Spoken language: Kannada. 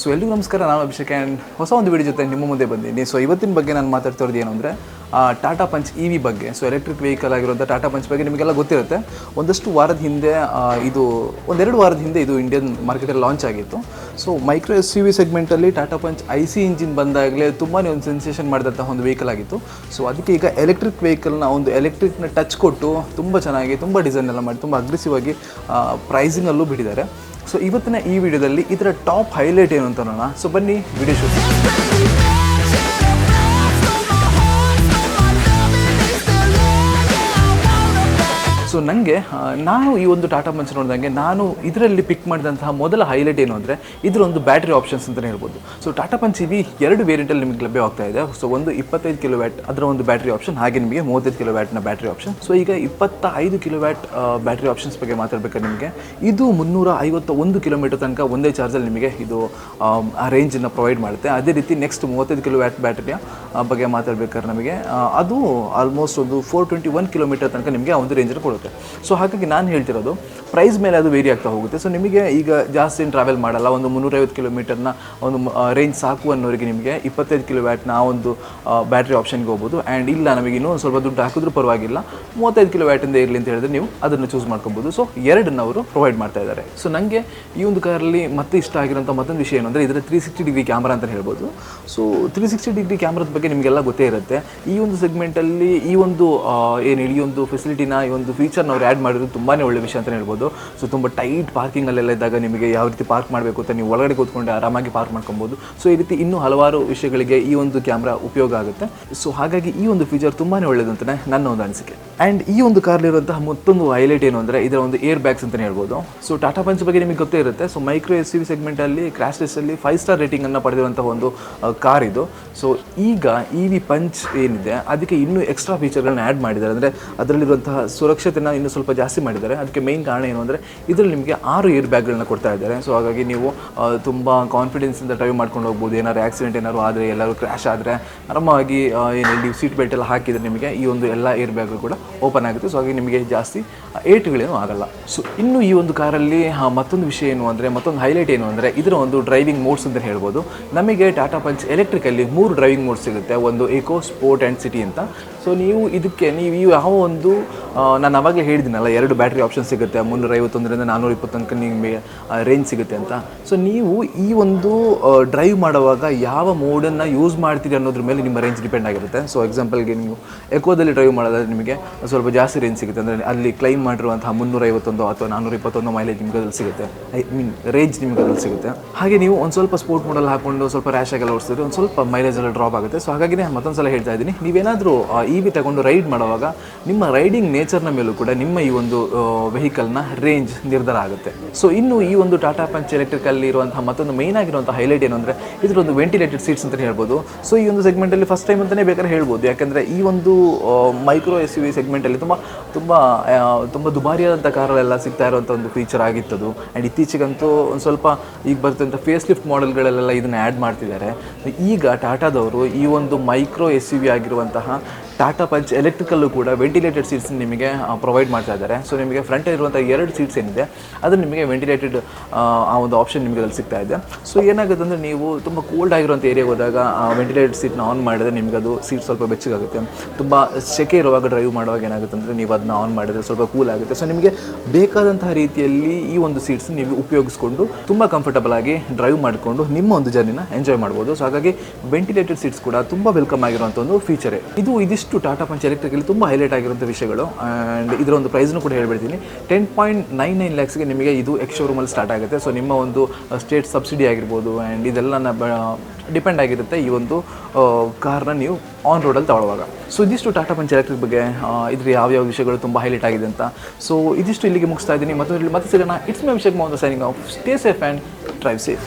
ಸೊ ಎಲ್ರಿಗೂ ನಮಸ್ಕಾರ. ನಾನು ಅಭಿಷೇಕ್ ಆ್ಯಂಡ್ ಹೊಸ ಒಂದು ವಿಡಿಯೋ ಜೊತೆ ನಿಮ್ಮ ಮುಂದೆ ಬಂದಿದ್ದೀನಿ. ಸೊ ಇವತ್ತಿನ ಬಗ್ಗೆ ನಾನು ಮಾತಾಡ್ತಿರೋದು ಏನು ಅಂದರೆ ಟಾಟಾ ಪಂಚ್ ಇ ವಿ ಬಗ್ಗೆ ಸೊ ಎಲೆಕ್ಟ್ರಿಕ್ ವೆಹಿಕಲ್ ಆಗಿರುವಂಥ ಟಾಟಾ ಪಂಚ್ ಬಗ್ಗೆ ನಿಮಗೆಲ್ಲ ಗೊತ್ತಿರುತ್ತೆ. ಒಂದಷ್ಟು ವಾರದ ಹಿಂದೆ ಇದು, ಒಂದೆರಡು ವಾರದ ಹಿಂದೆ ಇದು ಇಂಡಿಯನ್ ಮಾರ್ಕೆಟಲ್ಲಿ ಲಾಂಚ್ ಆಗಿತ್ತು. So micro S U V ಸೆಗ್ಮೆಂಟಲ್ಲಿ Tata Punch I C engine ಬಂದಾಗಲೇ ತುಂಬಾ ಒಂದು ಸೆನ್ಸೇಷನ್ ಮಾಡಿದಂಥ ಒಂದು ವೆಹಿಕಲ್ ಆಗಿತ್ತು. ಸೊ ಅದಕ್ಕೆ ಈಗ ಎಲೆಕ್ಟ್ರಿಕ್ ವೆಹಿಕಲ್ನ ಒಂದು ಎಲೆಕ್ಟ್ರಿಕ್ನ ಟಚ್ ಕೊಟ್ಟು ತುಂಬ ಚೆನ್ನಾಗಿ, ತುಂಬ ಡಿಸೈನ್ ಎಲ್ಲ ಮಾಡಿ, ತುಂಬ ಅಗ್ರೆಸಿವ್ ಆಗಿ ಪ್ರೈಸಿಂಗಲ್ಲೂ ಬಿಟ್ಟಿದ್ದಾರೆ. ಸೊ ಇವತ್ತಿನ ಈ ವಿಡಿಯೋದಲ್ಲಿ ಇದರ ಟಾಪ್ ಹೈಲೈಟ್ ಏನು ಅಂತ ನೋಡೋಣ. ಸೊ ಬನ್ನಿ ವಿಡಿಯೋ ಶೂಟ್ ಸೊ ನನಗೆ ನಾನು ಈ ಒಂದು ಟಾಟಾ ಪಂಚ್ ನೋಡಿದಂಗೆ ನಾನು ಇದರಲ್ಲಿ ಪಿಕ್ ಮಾಡಿದಂತಹ ಮೊದಲ ಹೈಲೈಟ್ ಏನು ಅಂದರೆ ಇದರ ಒಂದು ಬ್ಯಾಟ್ರಿ ಆಪ್ಷನ್ಸ್ ಅಂತಲೇ ಹೇಳ್ಬೋದು. ಸೊ ಟಾಟಾ ಪಂಚ್ ಇವಿ ಎರಡು ವೇರಿಯಂಟಲ್ಲಿ ನಿಮಗೆ ಲಭ್ಯವಾಗ್ತಾ ಇದೆ. ಸೊ ಒಂದು ಇಪ್ಪತ್ತೈದು ಕಿಲೋ ವ್ಯಾಟ್ ಅದರ ಒಂದು ಬ್ಯಾಟ್ರಿ ಆಪ್ಷನ್ ಹಾಗೆ ನಿಮಗೆ ಮೂವತ್ತೈದು ಕಿಲೋ ವ್ಯಾಟ್ನ ಬ್ಯಾಟ್ರಿ ಆಪ್ಷನ್ ಸೊ ಈಗ ಇಪ್ಪತ್ತ ಐದು ಕಿಲೋ ವ್ಯಾಟ್ ಬ್ಯಾಟ್ರಿ ಆಪ್ಷನ್ಸ್ ಬಗ್ಗೆ ಮಾತಾಡಬೇಕಾದ್ರೆ ನಿಮಗೆ, ಇದು ಮುನ್ನೂರ ಐವತ್ತ ಒಂದು ಕಿಲೋಮೀಟರ್ ತನಕ ಒಂದೇ ಚಾರ್ಜಲ್ಲಿ ನಿಮಗೆ ಇದು, ಆ ರೇಂಜನ್ನು ಪ್ರೊವೈಡ್ ಮಾಡುತ್ತೆ. ಅದೇ ರೀತಿ ನೆಕ್ಸ್ಟ್ ಮೂವತ್ತೈದು ಕಿಲೋ ವ್ಯಾಟ್ ಬ್ಯಾಟ್ರಿಯ ಬಗ್ಗೆ ಮಾತಾಡಬೇಕಾದ್ರೆ ನಮಗೆ ಅದು ಆಲ್ಮೋಸ್ಟ್ ಒಂದು ಫೋರ್ ಟ್ವೆಂಟಿ ಒನ್ ಕಿಲೋಮೀಟರ್ ತನಕ ನಿಮಗೆ ಆ ಒಂದು ರೇಂಜನ್ನು ಕೊಡುತ್ತೆ. ಸೊ ಹಾಗಾಗಿ ನಾನು ಹೇಳ್ತಿರೋದು ಪ್ರೈಸ್ ಮೇಲೆ ಅದು ವೇರಿ ಆಗ್ತಾ ಹೋಗುತ್ತೆ. ಸೊ ನಿಮಗೆ ಈಗ ಜಾಸ್ತಿ ಟ್ರಾವೆಲ್ ಮಾಡಲ್ಲ, ಒಂದು ಮುನ್ನೂರೈವತ್ತು ಕಿಲೋಮೀಟರ್ನ ಒಂದು ರೇಂಜ್ ಸಾಕು ಅನ್ನೋರಿಗೆ ನಿಮಗೆ ಇಪ್ಪತ್ತೈದು ಕಿಲೋ ವ್ಯಾಟ್ನ ಆ ಒಂದು ಬ್ಯಾಟ್ರಿ ಆಪ್ಷನ್ಗೆ ಹೋಗ್ಬೋದು. ಆ್ಯಂಡ್ ಇಲ್ಲ, ನಮಗೆ ಇನ್ನೂ ಸ್ವಲ್ಪ ದುಡ್ಡು ಹಾಕಿದ್ರೂ ಪರವಾಗಿಲ್ಲ. ಮೂವತ್ತೈದು ಕಿಲೋ ವ್ಯಾಟಿಂದ ಇರಲಿ ಅಂತ ಹೇಳಿದ್ರೆ ನೀವು ಅದನ್ನು ಚೂಸ್ ಮಾಡ್ಕೊಬೋದು. ಸೊ ಎರಡನ್ನ ಅವರು ಪ್ರೊವೈಡ್ ಮಾಡ್ತಾ ಇದ್ದಾರೆ. ಸೊ ನನಗೆ ಈ ಒಂದು ಕಾರಲ್ಲಿ ಮತ್ತೆ ಇಷ್ಟ ಆಗಿರೋಂಥ ಮತ್ತೊಂದು ವಿಷಯ ಏನು ಅಂದರೆ ಇದರ ತ್ರೀ ಸಿಕ್ಸ್ಟಿ ಡಿಗ್ರಿ ಕ್ಯಾಮ್ರಾ ಅಂತ ಹೇಳ್ಬೋದು. ಸೊ ತ್ರೀ ಸಿಕ್ಸ್ಟಿ ಡಿಗ್ರಿ ಕ್ಯಾಮ್ರಾದ ಬಗ್ಗೆ ನಿಮಗೆಲ್ಲ ಗೊತ್ತೇ ಇರುತ್ತೆ. ಈ ಒಂದು ಸೆಗ್ಮೆಂಟಲ್ಲಿ ಈ ಒಂದು ಏನು, ಈ ಒಂದು ಫೆಸಿಲಿಟಿನ ಈ ಒಂದು ಫೀಚರ್ನ ಅವ್ರು ಆ್ಯಡ್ ಮಾಡಿದ್ರು ತುಂಬಾ ಒಳ್ಳೆ ವಿಷಯ ಅಂತಲೇ ಹೇಳ್ಬೋದು. ಸೊ ತುಂಬ ಟೈಟ್ ಪಾರ್ಕಿಂಗಲ್ಲೆಲ್ಲ ಇದ್ದಾಗ ನಿಮಗೆ ಯಾವ ರೀತಿ ಪಾರ್ಕ್ ಮಾಡಬೇಕು ಅಂತ ನೀವು ಒಳಗಡೆ ಕೂತ್ಕೊಂಡು ಆರಾಮಾಗಿ ಪಾರ್ಕ್ ಮಾಡ್ಕೊಬೋದು. ಸೊ ಈ ರೀತಿ ಇನ್ನೂ ಹಲವಾರು ವಿಷಯಗಳಿಗೆ ಈ ಒಂದು ಕ್ಯಾಮ್ರಾ ಉಪಯೋಗ ಆಗುತ್ತೆ. ಸೊ ಹಾಗಾಗಿ ಈ ಒಂದು ಫೀಚರ್ ತುಂಬಾ ಒಳ್ಳೆಯದು ಅಂತಲೇ ನನ್ನ ಒಂದು ಅನಿಸಿಕೆ. ಆ್ಯಂಡ್ ಈ ಒಂದು ಕಾರಲ್ಲಿರುವಂತಹ ಮತ್ತೊಂದು ಹೈಲೈಟ್ ಏನು ಅಂದರೆ ಇದರ ಒಂದು ಏರ್ ಬ್ಯಾಗ್ಸ್ ಅಂತಲೇ ಹೇಳ್ಬೋದು. ಸೊ ಟಾಟಾ ಪಂಚ್ ಬಗ್ಗೆ ನಿಮಗೆ ಗೊತ್ತೇ ಇರುತ್ತೆ. ಸೊ ಮೈಕ್ರೋ ಎಸ್ ವಿ ಸೆಗ್ಮೆಂಟಲ್ಲಿ ಕ್ರಾಶ್ ಟೆಸ್ಟಲ್ಲಿ ಫೈವ್ ಸ್ಟಾರ್ ರೇಟಿಂಗನ್ನು ಪಡೆದಿರುವಂತಹ ಒಂದು ಕಾರ್ ಇದು. ಸೊ ಈಗ ಇ ವಿ ಪಂಚ್ ಏನಿದೆ, ಅದಕ್ಕೆ ಇನ್ನೂ ಎಕ್ಸ್ಟ್ರಾ ಫೀಚರ್ಗಳನ್ನ ಆ್ಯಡ್ ಮಾಡಿದ್ದಾರೆ. ಅಂದರೆ ಅದರಲ್ಲಿರುವಂತಹ ಸುರಕ್ಷತೆನ ಇನ್ನೂ ಸ್ವಲ್ಪ ಜಾಸ್ತಿ ಮಾಡಿದ್ದಾರೆ. ಅದಕ್ಕೆ ಮೈನ್ ಕಾರಣ ಏನು ಅಂದರೆ ಇದರಲ್ಲಿ ನಿಮಗೆ ಆರು ಏರ್ ಬ್ಯಾಗ್ಗಳನ್ನ ಕೊಡ್ತಾ ಇದ್ದಾರೆ. ಸೊ ಹಾಗಾಗಿ ನೀವು ತುಂಬ ಕಾನ್ಫಿಡೆನ್ಸಿಂದ ಡ್ರೈವ್ ಮಾಡ್ಕೊಂಡು ಹೋಗ್ಬೋದು. ಏನಾದ್ರು ಆಕ್ಸಿಡೆಂಟ್ ಏನಾದ್ರು ಆದರೆ ಎಲ್ಲರೂ ಕ್ರ್ಯಾಶ್ ಆದರೆ ಆರಾಮಾಗಿ ಏನು ಹೇಳಿ ಸೀಟ್ ಬೆಲ್ಟ್ ಎಲ್ಲ ಹಾಕಿದರೆ ನಿಮಗೆ ಈ ಒಂದು ಎಲ್ಲ ಏರ್ ಬ್ಯಾಗ್ ಕೂಡ ಓಪನ್ ಆಗುತ್ತೆ. ಸೊ ಹಾಗೆ ನಿಮಗೆ ಜಾಸ್ತಿ ಏಟುಗಳೇನು ಆಗಲ್ಲ. ಸೊ ಇನ್ನು ಈ ಒಂದು ಕಾರಲ್ಲಿ ಮತ್ತೊಂದು ವಿಷಯ ಏನು ಅಂದರೆ, ಮತ್ತೊಂದು ಹೈಲೈಟ್ ಏನು ಅಂದರೆ, ಇದರ ಒಂದು ಡ್ರೈವಿಂಗ್ ಮೋಡ್ಸ್ ಅಂತ ಹೇಳ್ಬೋದು. ನಮಗೆ ಟಾಟಾ ಪಂಚ್ ಎಲೆಕ್ಟ್ರಿಕಲ್ಲಿ ಮೂರು ಡ್ರೈವಿಂಗ್ ಮೋಡ್ಸ್ ಸಿಗುತ್ತೆ. ಒಂದು ಇಕೋ ಸ್ಪೋರ್ಟ್ ಆ್ಯಂಡ್ ಸಿಟಿ ಅಂತ. ಸೊ ನೀವು ಇದಕ್ಕೆ, ನೀವು ಯಾವ ಒಂದು ನಾನು ಅವಾಗಲೇ ಹೇಳಿದ್ದೀನಲ್ಲ, ಎರಡು ಬ್ಯಾಟ್ರಿ ಆಪ್ಷನ್ ಸಿಗುತ್ತೆ, ಮುನ್ನೂರ ಐವತ್ತೊಂದರಿಂದ ನಾನ್ನೂರ ಇಪ್ಪತ್ತೊಂದು ನಿಮಗೆ ರೇಂಜ್ ಸಿಗುತ್ತೆ ಅಂತ. ಸೊ ನೀವು ಈ ಒಂದು ಡ್ರೈವ್ ಮಾಡುವಾಗ ಯಾವ ಮೋಡನ್ನು ಯೂಸ್ ಮಾಡ್ತೀರಿ ಅನ್ನೋದ್ರ ಮೇಲೆ ನಿಮ್ಮ ರೇಂಜ್ ಡಿಪೆಂಡ್ ಆಗಿರುತ್ತೆ. ಸೊ ಎಕ್ಸಾಂಪಲ್ಗೆ ನೀವು ಎಕೋದಲ್ಲಿ ಡ್ರೈವ್ ಮಾಡೋದಾದ್ರೆ ನಿಮಗೆ ಸ್ವಲ್ಪ ಜಾಸ್ತಿ ರೇಂಜ್ ಸಿಗುತ್ತೆ. ಅಂದರೆ ಅಲ್ಲಿ ಕ್ಲೈಮ್ ಮಾಡಿರುವಂತಹ ಮುನ್ನೂರ ಐವತ್ತೊಂದು ಅಥವಾ ನಾನ್ನೂರ ಇಪ್ಪತ್ತೊಂದು ಮೈಲೇಜ್ ನಿಮಗೆ ಅದ್ರಲ್ಲಿ ಸಿಗುತ್ತೆ. ಐ ಮೀನ್ ರೇಂಜ್ ನಿಮಗೆ ಅದ್ರಲ್ಲಿ ಸಿಗುತ್ತೆ. ಹಾಗೆ ನೀವು ಒಂದು ಸ್ವಲ್ಪ ಸ್ಪೋರ್ಟ್ ಮೋಡಲ್ಲಿ ಹಾಕೊಂಡು ಸ್ವಲ್ಪ ರ್ಯಾಶ್ ಆಗೆಲ್ಲ ಓಡಿಸಿದ್ರೆ ಒಂದು ಸ್ವಲ್ಪ ಮೈಲೇಜ್ ಎಲ್ಲ ಡ್ರಾಪ್ ಆಗುತ್ತೆ. ಸೊ ಹಾಗಾಗಿ ಮತ್ತೊಂದು ಸಲ ಹೇಳ್ತಾ ಇದ್ದೀನಿ. ನೀವೇನಾದರೂ ಇ ವಿ ತಗೊಂಡು ರೈಡ್ ಮಾಡುವಾಗ ನಿಮ್ಮ ರೈಡಿಂಗ್ ನೇಚರ್ನ ಮೇಲೂ ಕೂಡ ನಿಮ್ಮ ಈ ಒಂದು ವೆಹಿಕಲ್ನ ರೇಂಜ್ ನಿರ್ಧಾರ ಆಗುತ್ತೆ. ಸೊ ಇನ್ನು ಈ ಒಂದು ಟಾಟಾ ಪಂಚ್ ಎಲೆಕ್ಟ್ರಿಕಲ್ಲಿ ಇರುವಂತಹ ಮತ್ತೊಂದು ಮೈನ್ ಆಗಿರುವಂಥ ಹೈಲೈಟ್ ಏನು ಅಂದರೆ ಇದರೊಂದು ವೆಂಟಿಲೇಟೆಡ್ ಸೀಟ್ಸ್ ಅಂತ ಹೇಳ್ಬೋದು. ಸೊ ಈ ಒಂದು ಸೆಗ್ಮೆಂಟಲ್ಲಿ ಫಸ್ಟ್ ಟೈಮ್ ಅಂತಲೇ ಬೇಕಾದ್ರೆ ಹೇಳ್ಬೋದು. ಯಾಕೆಂದರೆ ಈ ಒಂದು ಮೈಕ್ರೋ ಎಸ್ ಯು ವಿ ಸೆಗ್ಮೆಂಟಲ್ಲಿ ತುಂಬ ತುಂಬ ತುಂಬ ದುಬಾರಿಯಾದಂಥ ಕಾರಲ್ಲೆಲ್ಲ ಸಿಗ್ತಾ ಇರುವಂಥ ಒಂದು ಫೀಚರ್ ಆಗಿತ್ತದು. ಆ್ಯಂಡ್ ಇತ್ತೀಚೆಗಂತೂ ಒಂದು ಸ್ವಲ್ಪ ಈಗ ಬರ್ತಂಥ ಫೇಸ್ ಲಿಫ್ಟ್ ಮಾಡೆಲ್ಗಳಲ್ಲೆಲ್ಲ ಇದನ್ನು ಆ್ಯಡ್ ಮಾಡ್ತಿದ್ದಾರೆ. ಈಗ ಟಾಟಾದವರು ಈ ಒಂದು ಮೈಕ್ರೋ ಎಸ್ ಯು ವಿ ಆಗಿರುವಂತಹ ಟಾಟಾ ಪಂಚ್ ಎಲೆಕ್ಟ್ರಿಕಲ್ಲು ಕೂಡ ವೆಂಟಿಲೇಟೆಡ್ ಸೀಟ್ಸ್ ನಿಮಗೆ ಪ್ರೊವೈಡ್ ಮಾಡ್ತಾ ಇದ್ದಾರೆ. ಸೊ ನಿಮಗೆ ಫ್ರಂಟ್ ಇರುವಂಥ ಎರಡು ಸೀಟ್ಸ್ ಏನಿದೆ, ಅದು ನಿಮಗೆ ವೆಂಟಿಲೇಟೆಡ್ ಆ ಒಂದು ಆಪ್ಷನ್ ನಿಮಗೆ ಅಲ್ಲಿ ಸಿಗ್ತಾ ಇದೆ. ಸೊ ಏನಾಗುತ್ತೆ ಅಂದರೆ ನೀವು ತುಂಬ ಕೋಲ್ಡ್ ಆಗಿರುವಂಥ ಏರಿಯಾಗೆ ಹೋದಾಗ ವೆಂಟಿಲೇಟೆಡ್ ಸೀಟ್ನ ಆನ್ ಮಾಡಿದ್ರೆ ನಿಮಗೆ ಅದು ಸೀಟ್ ಸ್ವಲ್ಪ ಬೆಚ್ಚಗಾಗುತ್ತೆ. ತುಂಬ ಸೆಕೆ ಇರುವಾಗ ಡ್ರೈವ್ ಮಾಡುವಾಗ ಏನಾಗುತ್ತೆ ಅಂದರೆ ನೀವು ಅದನ್ನ ಆನ್ ಮಾಡಿದ್ರೆ ಸ್ವಲ್ಪ ಕೂಲ್ ಆಗುತ್ತೆ. ಸೊ ನಿಮಗೆ ಬೇಕಾದಂತಹ ರೀತಿಯಲ್ಲಿ ಈ ಒಂದು ಸೀಟ್ಸ್ ನೀವು ಉಪಯೋಗಿಸ್ಕೊಂಡು ತುಂಬ ಕಂಫರ್ಟಬಲ್ ಆಗಿ ಡ್ರೈವ್ ಮಾಡಿಕೊಂಡು ನಿಮ್ಮ ಒಂದು ಜರ್ನಿನ ಎಂಜಾಯ್ ಮಾಡ್ಬೋದು. ಸೊ ಹಾಗಾಗಿ ವೆಂಟಿಲೇಟೆಡ್ ಸೀಟ್ಸ್ ಕೂಡ ತುಂಬ ವೆಲ್ಕಮ್ ಆಗಿರುವಂಥ ಒಂದು ಫೀಚರೇ ಇದು ಇದಿಷ್ಟು ಟಾಟಾ ಪಂಚ್ ಎಲೆಕ್ಟ್ರಿಕಲ್ಲಿ ತುಂಬ ಹೈಲೈಟ್ ಆಗಿರುವಂಥ ವಿಷಯಗಳು. ಆ್ಯಂಡ್ ಇದರ ಒಂದು ಪ್ರೈಸ್ನು ಕೂಡ ಹೇಳ್ಬಿಡ್ತೀನಿ. ಟೆನ್ ಪಾಯಿಂಟ್ ನೈನ್ ನೈನ್ ಲ್ಯಾಕ್ಸ್ಗೆ ನಿಮಗೆ ಇದು ಎಕ್ಸ್ ಶೋರೂಮಲ್ಲಿ ಸ್ಟಾರ್ಟ್ ಆಗುತ್ತೆ. ಸೊ ನಿಮ್ಮ ಒಂದು ಸ್ಟೇಟ್ ಸಬ್ಸಿಡಿ ಆಗಿರ್ಬೋದು ಆ್ಯಂಡ್ ಇದೆಲ್ಲ ಡಿಪೆಂಡ್ ಆಗಿರುತ್ತೆ ಈ ಒಂದು ಕಾರ್ನ ನೀವು ಆನ್ ರೋಡಲ್ಲಿ ತಗೊಳ್ಳುವಾಗ. ಸೊ ಇದಿಷ್ಟು ಟಾಟಾ ಪಂಚ್ ಎಲೆಕ್ಟ್ರಿಕ್ ಬಗ್ಗೆ ಇದ್ರ ಯಾವ ಯಾವ ವಿಷಯಗಳು ತುಂಬ ಹೈಲೈಟ್ ಆಗಿದೆ ಅಂತ. ಸೊ ಇದಿಷ್ಟು ಇಲ್ಲಿಗೆ ಮುಗಿಸ್ತಾ ಇದ್ದೀನಿ. ಮತ್ತೆ ಮತ್ತೆ ಸಿಗೋಣ. ಇಟ್ಸ್ ಮೈ ವಿಷಯಕ್ಕೆ ಒಂದು signing off stay safe and drive safe